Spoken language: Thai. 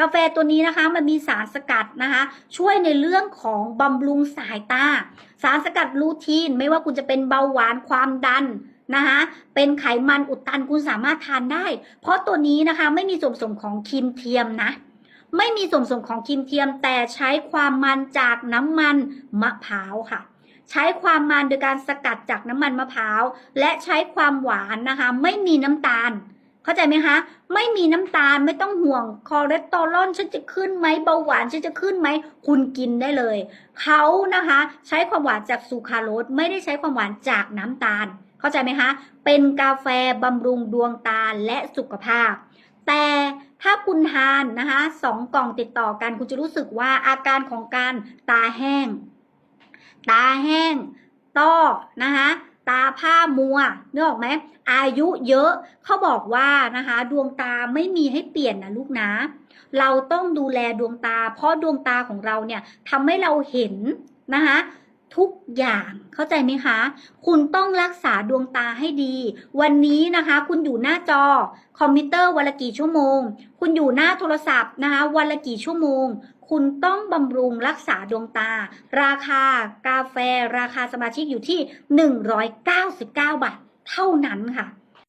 กาแฟตัวนี้นะคะมันมีสารสกัดนะคะ ช่วยในเรื่องของบำรุงสายตา สารสกัดลูทีน ไม่ว่าคุณจะเป็นเบาหวานความดันนะคะเป็นไขมันอุดตันคุณสามารถทานได้ เพราะตัวนี้นะคะไม่มีส่วนผสมของครีมเทียมนะ ไม่มีส่วนผสมของครีมเทียม แต่ใช้ความมันจากน้ำมันมะพร้าวค่ะ ใช้ความมันโดยการสกัดจากน้ำมันมะพร้าว และใช้ความหวานนะคะ ไม่มีน้ำตาล เข้าใจไหมคะ ไม่มีน้ำตาลไม่ต้องห่วงคอเลสเตอรอลฉันจะขึ้นไหมเบาหวานฉันจะขึ้นไหมคุณกินได้เลยเขานะคะ ใช้ความหวานจากซูคราโรสไม่ได้ใช้ความหวานจากน้ำตาล เข้าใจไหมคะ เป็นกาแฟบำรุงดวงตาและสุขภาพ แต่ถ้าคุณทานนะคะสองกล่องติดต่อกันคุณจะรู้สึกว่าอาการของการตาแห้ง ตาแห้งต้อนะคะ ตาผ้ามัวนึกออกไหมอายุเยอะเขาบอกว่านะคะ ดวงตาไม่มีให้เปลี่ยนนะลูกนะ เราต้องดูแลดวงตา เพราะดวงตาของเราเนี่ยทำให้เราเห็นนะคะ ทุกอย่างเข้าใจไหมคะ คุณต้องรักษาดวงตาให้ดี วันนี้นะคะ คุณอยู่หน้าจอ คอมพิวเตอร์วันละกี่ชั่วโมง คุณอยู่หน้าโทรศัพท์นะคะ วันละกี่ชั่วโมง คุณต้องบำรุงรักษาดวงตา ราคากาแฟ ราคาสมาชิกอยู่ที่ 199 บาท เท่านั้นค่ะ